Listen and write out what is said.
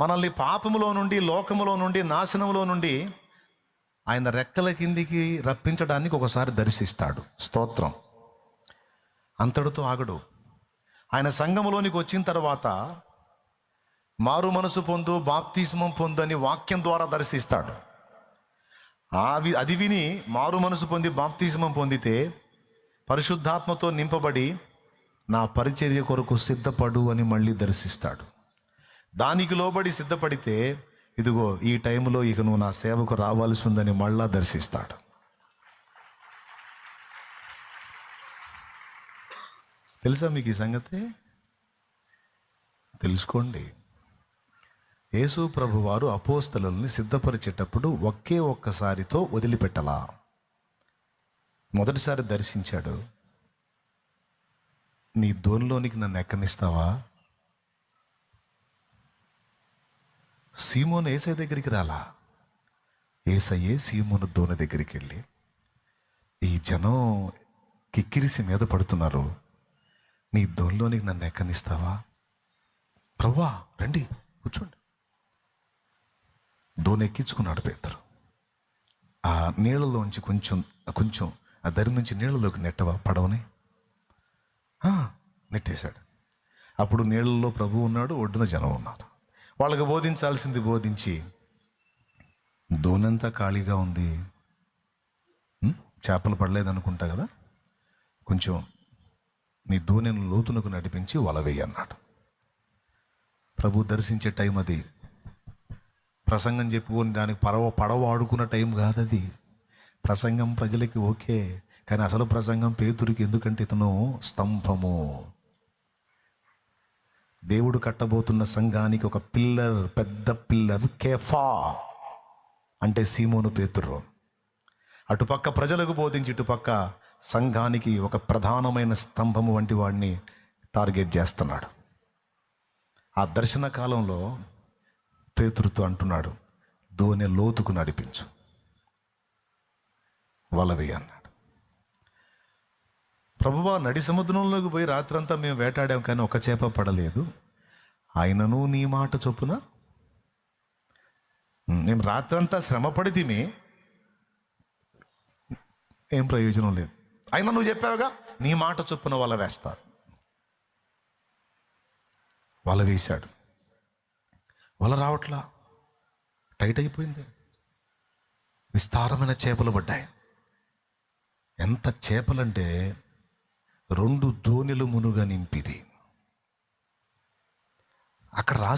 మనల్ని పాపములో నుండి లోకములో నుండి నాశనములో నుండి ఆయన రెక్కల కిందికి రప్పించడానికి ఒకసారి దర్శిస్తాడు. స్తోత్రం. అంతటితో ఆగడు. ఆయన సంఘములోనికి వచ్చిన తర్వాత మారు మనసు పొందు బాప్తిస్మం పొందు అని వాక్యం ద్వారా దర్శిస్తాడు. ఆవి అది విని మారు మనసు పొంది బాప్తిస్మం పొందితే పరిశుద్ధాత్మతో నింపబడి నా పరిచర్య కొరకు సిద్ధపడు అని మళ్ళీ దర్శిస్తాడు. దానికి లోబడి సిద్ధపడితే ఇదిగో ఈ టైంలో ఇక నువ్వు నా సేవకు రావాల్సి ఉందని మళ్ళా దర్శిస్తాడు. తెలుసా మీకు ఈ సంగతి? తెలుసుకోండి. యేసు ప్రభు వారు అపోస్తలని సిద్ధపరిచేటప్పుడు ఒకే ఒక్కసారితో వదిలిపెట్టలా. మొదటిసారి దర్శించాడు. నీ ధోనిలోనికి నన్ను ఎక్కనిస్తావా? సీమోను ఏసై దగ్గరికి రాలా? ఏసయ్యే సీమోను దోన దగ్గరికి వెళ్ళి ఈ జనం కిక్కిరిసి మీద పడుతున్నారు. నీ దోనిలోనికి నన్ను ఎక్కనిస్తావా? ప్రవ్వా రండి కూర్చోండి. దోని ఎక్కించుకున్నాడు పేదరు ఆ నీళ్ళలోంచి కొంచెం కొంచెం ఆ దరి నుంచి నీళ్ళలోకి నెట్టవా పడవని? నెట్టేశాడు. అప్పుడు నీళ్ళలో ప్రభు ఉన్నాడు ఒడ్డున జనం ఉన్నారు. వాళ్ళకి బోధించాల్సింది బోధించి దోనంతా ఖాళీగా ఉంది. చేపలు పడలేదనుకుంటా కదా? కొంచెం నీ దోణిని లోతునకు నడిపించి వల అన్నాడు. ప్రభు దర్శించే టైం అది. ప్రసంగం చెప్పుకొని దానికి పడవ పడవ ఆడుకున్న టైం కాదు అది ప్రసంగం ప్రజలకి ఓకే కానీ అసలు ప్రసంగం పేతురికి ఎందుకంటే ఇతను స్తంభము. దేవుడు కట్టబోతున్న సంఘానికి ఒక పిల్లర్ పెద్ద పిల్లర్ కేఫా అంటే సీమోను పేతుర్రు అటుపక్క ప్రజలకు బోధించి ఇటుపక్క సంఘానికి ఒక ప్రధానమైన స్తంభము వంటి వాడిని టార్గెట్ చేస్తున్నాడు. ఆ దర్శన కాలంలో పేతురుతో అంటున్నాడు దోనె లోతుకు నడిపించు. వలవి అన్న ప్రభువా నడి సముద్రంలోకి పోయి రాత్రంతా మేము వేటాడాం కానీ ఒక చేప పడలేదు. ఆయనను నీ మాట చొప్పున? మేము రాత్రంతా శ్రమ పడితేమే ఏం ప్రయోజనం లేదు. అయినా నువ్వు చెప్పావుగా నీ మాట చొప్పున వాళ్ళ వేస్తారు. వల వేశాడు. వల రావట్లా? టైట్ అయిపోయింది. విస్తారమైన చేపలు పడ్డాయి. ఎంత చేపలంటే రెండు ధోనిలు మునుగా నింపిది అక్కడ రాసు